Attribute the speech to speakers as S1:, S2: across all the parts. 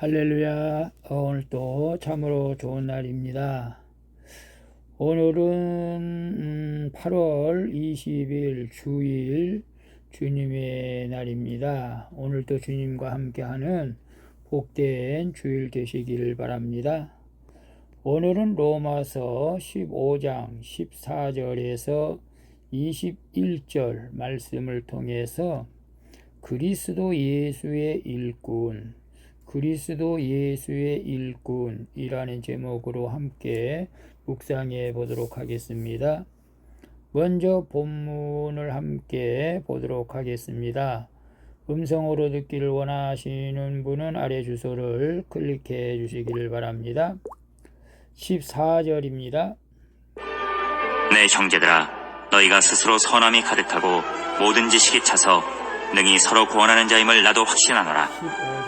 S1: 할렐루야. 오늘 또 참으로 좋은 날입니다. 오늘은 음, 8월 20일 주일 주님의 날입니다. 오늘도 주님과 함께하는 복된 주일 되시기를 바랍니다. 오늘은 로마서 15장 14절에서 21절 말씀을 통해서 그리스도 예수의 일꾼, 그리스도 예수의 일꾼이라는 제목으로 함께 묵상해 보도록 하겠습니다. 먼저 본문을 함께 보도록 하겠습니다. 음성으로 듣기를 원하시는 분은 아래 주소를 클릭해 주시기를 바랍니다. 14절입니다.
S2: 내 형제들아 너희가 스스로 선함이 가득하고 모든 지식이 차서 능히 서로 구원하는 자임을 나도 확신하노라
S1: 15절,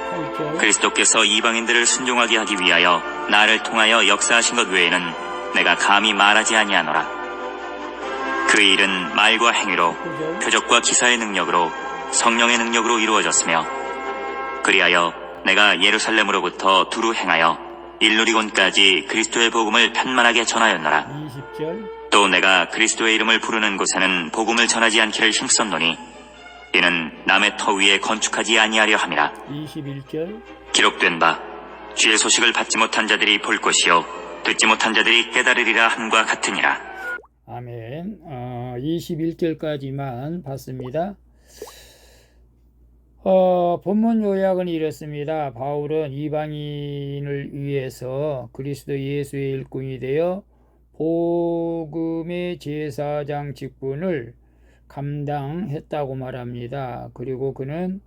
S2: 그리스도께서 이방인들을 순종하게 하기 위하여 나를 통하여 역사하신 것 외에는 내가 감히 말하지 아니하노라. 그 일은 말과 행위로
S1: 19절,
S2: 표적과 기사의 능력으로 성령의 능력으로 이루어졌으며 그리하여 내가 예루살렘으로부터 두루 행하여 일루리곤까지 그리스도의 복음을 편만하게 전하였노라.
S1: 20절,
S2: 또 내가 그리스도의 이름을 부르는 곳에는 복음을 전하지 않기를 힘썼노니 이는 남의 터 위에 건축하지 아니하려 함이라
S1: 21절,
S2: 기록된 바 주의 소식을 받지 못한 자들이 볼 것이요 듣지 못한 자들이 깨달으리라 함과 같으니라
S1: 아멘. 어, 21절까지만 봤습니다. 어, 본문 요약은 이렇습니다. 바울은 이방인을 위해서 그리스도 예수의 일꾼이 되어 복음의 제사장 직분을 감당했다고 말합니다. 그리고 그는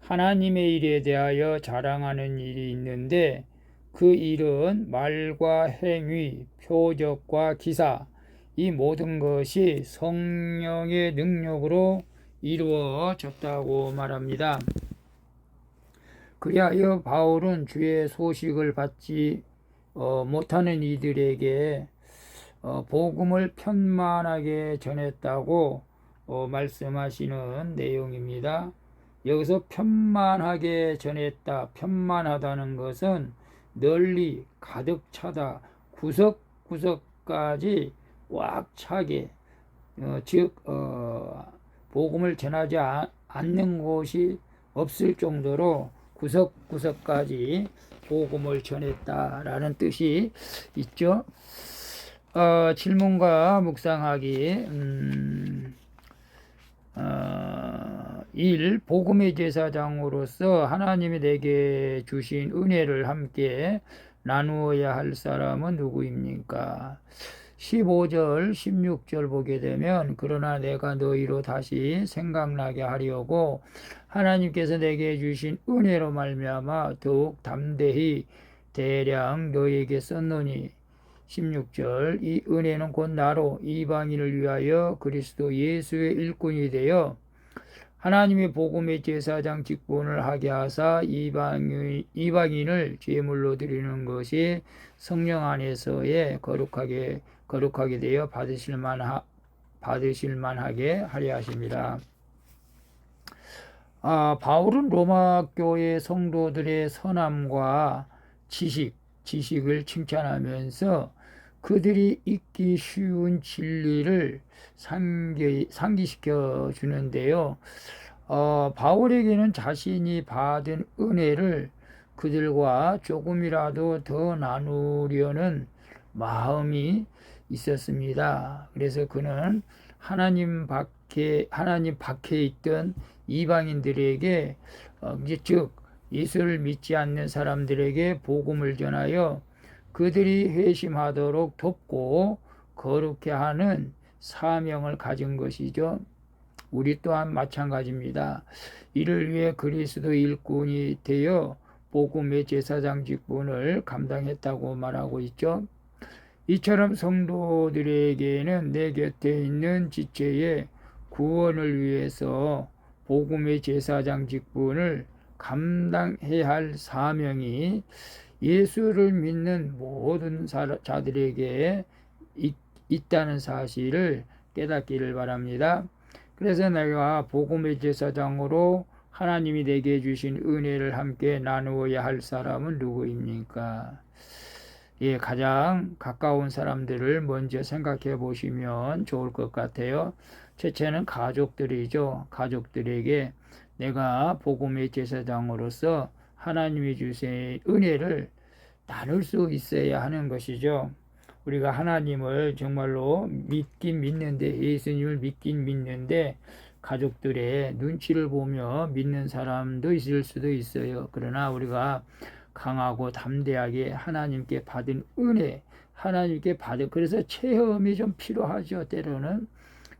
S1: 하나님의 일에 대하여 자랑하는 일이 있는데 그 일은 말과 행위, 표적과 기사, 이 모든 것이 성령의 능력으로 이루어졌다고 말합니다. 그리하여 바울은 주의 소식을 받지 어, 못하는 이들에게 어, 복음을 편만하게 전했다고 어, 말씀하시는 내용입니다. 여기서 편만하게 전했다, 편만하다는 것은 널리 가득 차다, 구석구석까지 꽉 차게, 어, 즉, 어, 복음을 전하지 아- 않는 곳이 없을 정도로 구석구석까지 복음을 전했다라는 뜻이 있죠. 어, 질문과 묵상하기, 음, 어, 1. 복음의 제사장으로서 하나님이 내게 주신 은혜를 함께 나누어야 할 사람은 누구입니까? 15절, 16절 보게 되면 그러나 내가 너희로 다시 생각나게 하려고 하나님께서 내게 주신 은혜로 말미암아 더욱 담대히 대량 너희에게 썼노니 16절 이 은혜는 곧 나로 이방인을 위하여 그리스도 예수의 일꾼이 되어 하나님의 복음의 제사장 직분을 하게 하사 이방인, 이방인을 제물로 드리는 것이 성령 안에서의 거룩하게 거룩하게 되어 받으실 만하 받으실 만하게 하려 하십니다. 아, 바울은 로마 교회 성도들의 선함과 지식, 지식을 칭찬하면서 그들이 잊기 쉬운 진리를 상기, 상기시켜 주는데요. 어, 바울에게는 자신이 받은 은혜를 그들과 조금이라도 더 나누려는 마음이 있었습니다. 그래서 그는 하나님 밖에 하나님 밖에 있던 이방인들에게 어, 즉 예수를 믿지 않는 사람들에게 복음을 전하여 그들이 회심하도록 돕고 거룩해 하는 사명을 가진 것이죠. 우리 또한 마찬가지입니다. 이를 위해 그리스도 일꾼이 되어 복음의 제사장 직분을 감당했다고 말하고 있죠. 이처럼 성도들에게는 내 곁에 있는 지체의 구원을 위해서 복음의 제사장 직분을 감당해야 할 사명이 예수를 믿는 모든 사- 자들에게 있, 있다는 사실을 깨닫기를 바랍니다. 그래서 내가 복음의 제사장으로 하나님이 내게 주신 은혜를 함께 나누어야 할 사람은 누구입니까? 예, 가장 가까운 사람들을 먼저 생각해 보시면 좋을 것 같아요. 첫째는 가족들이죠. 가족들에게 내가 복음의 제사장으로서 하나님이 주신 은혜를 나눌 수 있어야 하는 것이죠. 우리가 하나님을 정말로 믿긴 믿는데 예수님을 믿긴 믿는데 가족들의 눈치를 보며 믿는 사람도 있을 수도 있어요. 그러나 우리가 강하고 담대하게 하나님께 받은 은혜, 하나님께 받은 그래서 체험이 좀 필요하죠. 때로는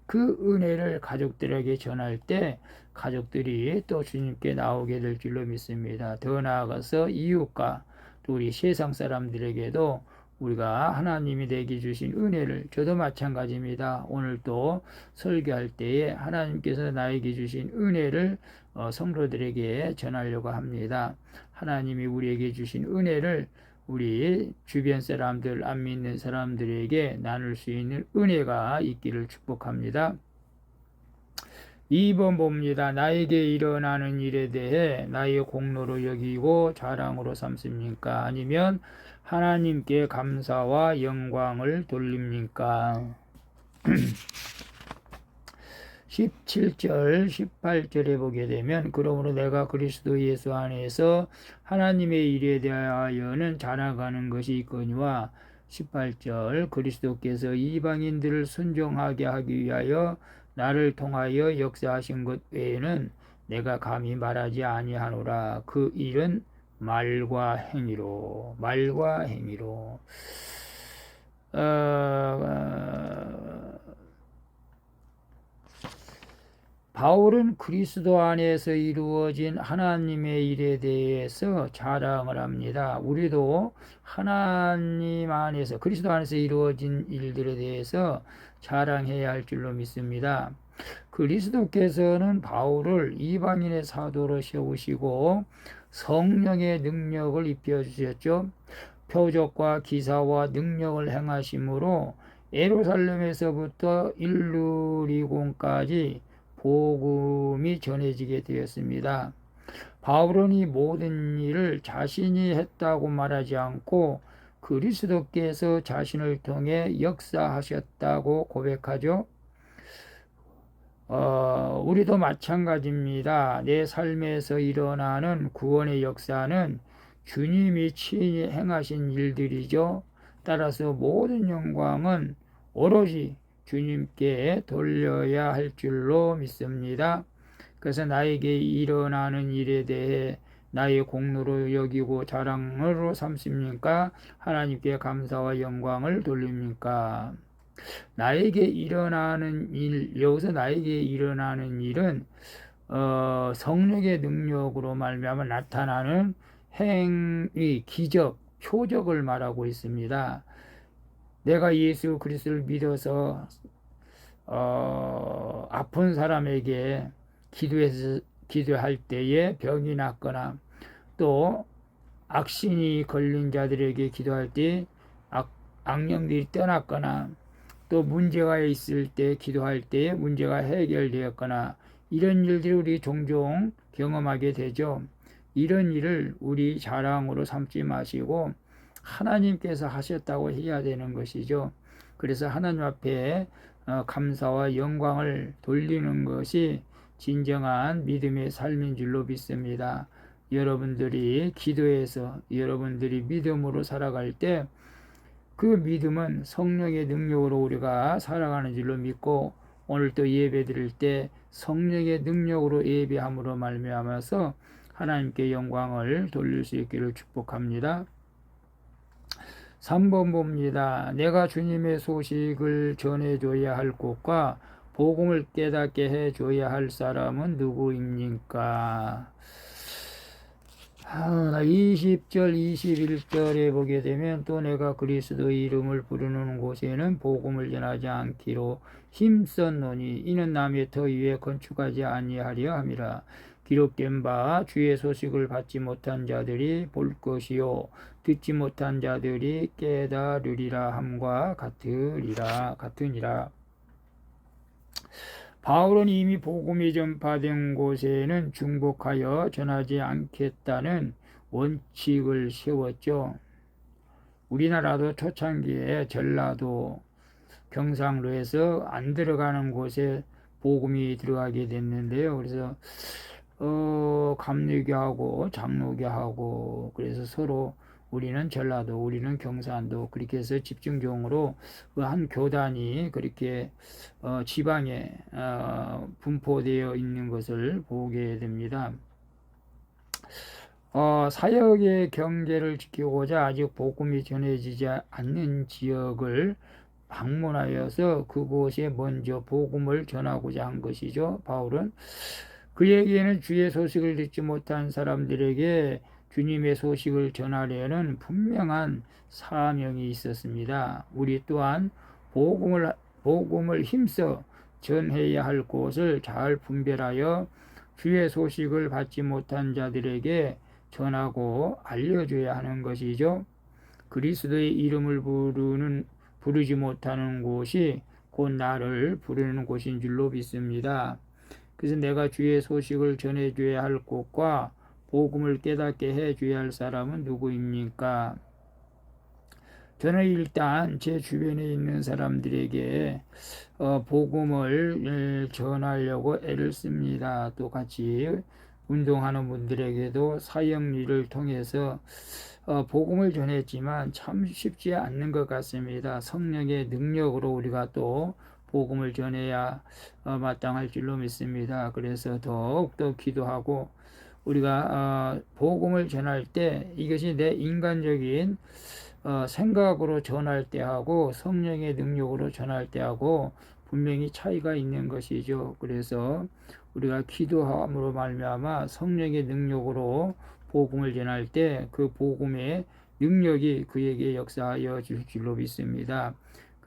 S1: 그 은혜를 가족들에게 전할 때 가족들이 또 주님께 나오게 될 줄로 믿습니다. 더 나아가서 이웃과 또 우리 세상 사람들에게도 우리가 하나님이 내게 주신 은혜를 저도 마찬가지입니다. 오늘 또 설교할 때에 하나님께서 나에게 주신 은혜를 어, 성도들에게 전하려고 합니다. 하나님이 우리에게 주신 은혜를 우리 주변 사람들, 안 믿는 사람들에게 나눌 수 있는 은혜가 있기를 축복합니다. 2번 봅니다. 나에게 일어나는 일에 대해 나의 공로로 여기고 자랑으로 삼습니까? 아니면 하나님께 감사와 영광을 돌립니까? 17절, 18절에 보게 되면 그러므로 내가 그리스도 예수 안에서 하나님의 일에 대하여는 자랑하는 것이 있거니와 18절 그리스도께서 이방인들을 순종하게 하기 위하여 나를 통하여 역사하신 것 외에는 내가 감히 말하지 아니하노라. 그 일은 말과 행위로 말과 행위로. 어, 어, 바울은 그리스도 안에서 이루어진 하나님의 일에 대해서 자랑을 합니다. 우리도 하나님 안에서 그리스도 안에서 이루어진 일들에 대해서 자랑해야 할 줄로 믿습니다. 그리스도께서는 바울을 이방인의 사도로 세우시고 성령의 능력을 입혀 주셨죠. 표적과 기사와 능력을 행하심으로 예루살렘에서부터 일루리곤까지 복음이 전해지게 되었습니다. 바울은 이 모든 일을 자신이 했다고 말하지 않고 그리스도께서 자신을 통해 역사하셨다고 고백하죠. 어, 우리도 마찬가지입니다. 내 삶에서 일어나는 구원의 역사는 주님이 친히 행하신 일들이죠. 따라서 모든 영광은 오로지 주님께 돌려야 할 줄로 믿습니다. 그래서 나에게 일어나는 일에 대해 나의 공로로 여기고 자랑으로 삼습니까? 하나님께 감사와 영광을 돌립니까? 나에게 일어나는 일, 여기서 나에게 일어나는 일은 어, 성령의 능력으로 말미암아 나타나는 행위, 기적, 표적을 말하고 있습니다. 내가 예수 그리스도를 믿어서 어, 아픈 사람에게 기도해서 기도할 때에 병이 낫거나 또 악신이 걸린 자들에게 기도할 때 악, 악령들이 떠났거나 또 문제가 있을 때 기도할 때 문제가 해결되었거나 이런 일들을 우리 종종 경험하게 되죠. 이런 일을 우리 자랑으로 삼지 마시고 하나님께서 하셨다고 해야 되는 것이죠. 그래서 하나님 앞에 어, 감사와 영광을 돌리는 것이 진정한 믿음의 삶인 줄로 믿습니다. 여러분들이 기도해서 여러분들이 믿음으로 살아갈 때 그 믿음은 성령의 능력으로 우리가 살아가는 줄로 믿고 오늘 또 예배 드릴 때 성령의 능력으로 예배함으로 말미암아서 하나님께 영광을 돌릴 수 있기를 축복합니다. 3번 봅니다. 내가 주님의 소식을 전해줘야 할 곳과 복음을 깨닫게 해줘야 할 사람은 누구입니까? 아, 20절, 21절에 보게 되면 또 내가 그리스도의 이름을 부르는 곳에는 복음을 전하지 않기로 힘썼노니 이는 남의 터 위에 건축하지 아니하려 함이라. 기록된 바 주의 소식을 받지 못한 자들이 볼 것이요 듣지 못한 자들이 깨달으리라 함과 같으리라 같으니라. 바울은 이미 복음이 전파된 곳에는 중복하여 전하지 않겠다는 원칙을 세웠죠. 우리나라도 초창기에 전라도 경상도에서 안 들어가는 곳에 복음이 들어가게 됐는데요. 그래서 어, 감리교하고 장로교하고 그래서 서로 우리는 전라도, 우리는 경산도 그렇게 해서 집중적으로 그 한 교단이 그렇게 어, 지방에 어, 분포되어 있는 것을 보게 됩니다. 어, 사역의 경계를 지키고자 아직 복음이 전해지지 않는 지역을 방문하여서 그곳에 먼저 복음을 전하고자 한 것이죠. 바울은 그에게는 주의 소식을 듣지 못한 사람들에게 주님의 소식을 전하려는 분명한 사명이 있었습니다. 우리 또한 복음을 복음을 힘써 전해야 할 곳을 잘 분별하여 주의 소식을 받지 못한 자들에게 전하고 알려줘야 하는 것이죠. 그리스도의 이름을 부르는 부르지 못하는 곳이 곧 나를 부르는 곳인 줄로 믿습니다. 그래서 내가 주의 소식을 전해줘야 할 곳과 복음을 깨닫게 해줘야 할 사람은 누구입니까? 저는 일단 제 주변에 있는 사람들에게 어, 복음을 전하려고 애를 씁니다. 또 같이 운동하는 분들에게도 사형리를 통해서 어, 복음을 전했지만 참 쉽지 않는 것 같습니다. 성령의 능력으로 우리가 또 복음을 전해야 어, 마땅할 줄로 믿습니다. 그래서 더욱더 기도하고 우리가 어, 복음을 전할 때 이것이 내 인간적인 어, 생각으로 전할 때하고 성령의 능력으로 전할 때하고 분명히 차이가 있는 것이죠. 그래서 우리가 기도함으로 말미암아 성령의 능력으로 복음을 전할 때 그 복음의 능력이 그에게 역사하여 줄 줄로 믿습니다.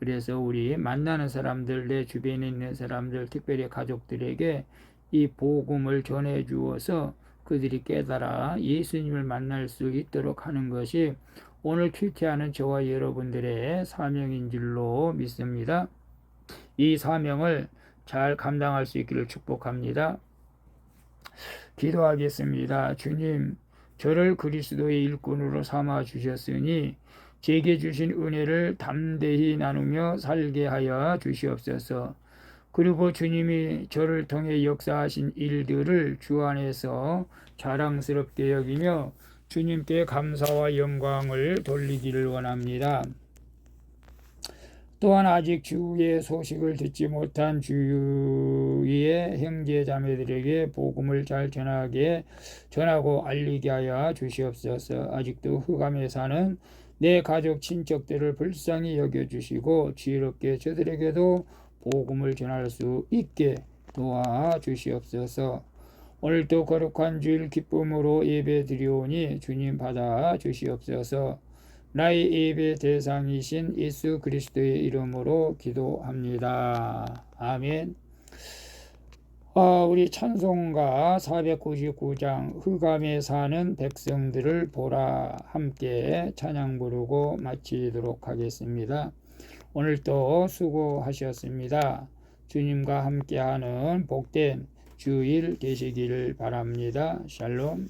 S1: 그래서 우리 만나는 사람들, 내 주변에 있는 사람들, 특별히 가족들에게 이 복음을 전해 주어서 그들이 깨달아 예수님을 만날 수 있도록 하는 것이 오늘 큐티하는 저와 여러분들의 사명인 줄로 믿습니다. 이 사명을 잘 감당할 수 있기를 축복합니다. 기도하겠습니다. 주님, 저를 그리스도의 일꾼으로 삼아 주셨으니 제게 주신 은혜를 담대히 나누며 살게 하여 주시옵소서. 그리고 주님이 저를 통해 역사하신 일들을 주 안에서 자랑스럽게 여기며 주님께 감사와 영광을 돌리기를 원합니다. 또한 아직 주의 소식을 듣지 못한 주위의 형제 자매들에게 복음을 잘 전하게 전하고 알리게 하여 주시옵소서. 아직도 흑암에 사는 내 가족 친척들을 불쌍히 여겨 주시고 지혜롭게 저들에게도 복음을 전할 수 있게 도와 주시옵소서. 오늘도 거룩한 주일 기쁨으로 예배 드리오니 주님 받아 주시옵소서. 나의 예배 대상이신 예수 그리스도의 이름으로 기도합니다. 아멘. 어, 우리 찬송가 499장 흑암에 사는 백성들을 보라 함께 찬양 부르고 마치도록 하겠습니다. 오늘도 수고하셨습니다. 주님과 함께하는 복된 주일 되시기를 바랍니다. 샬롬.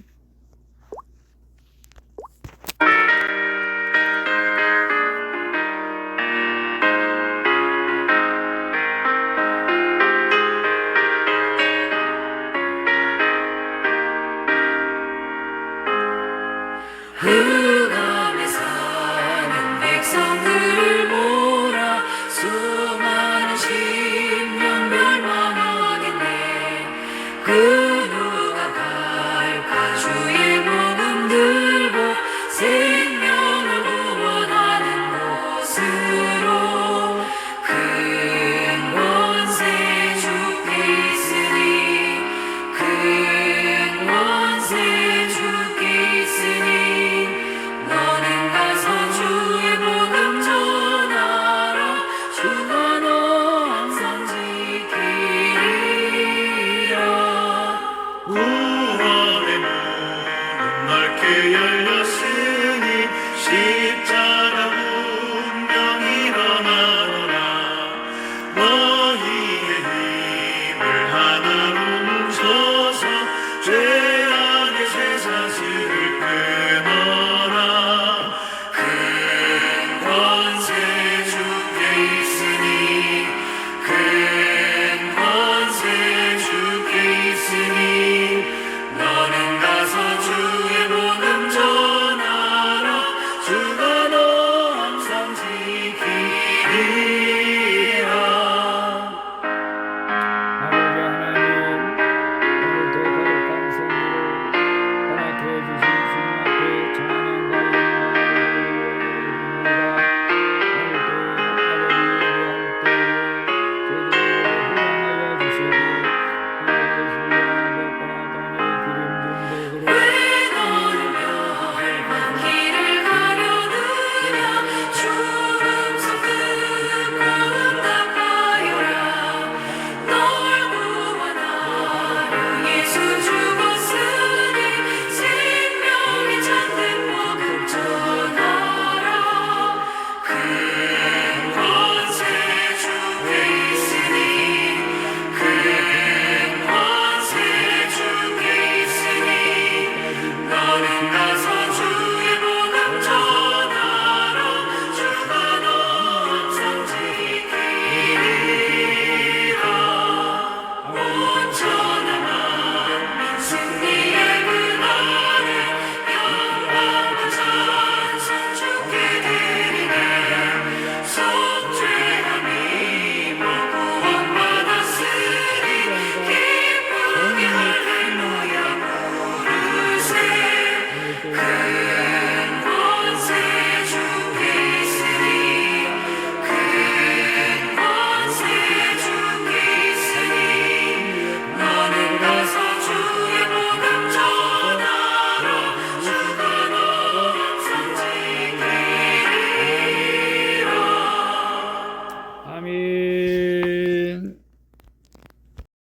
S1: Yeah.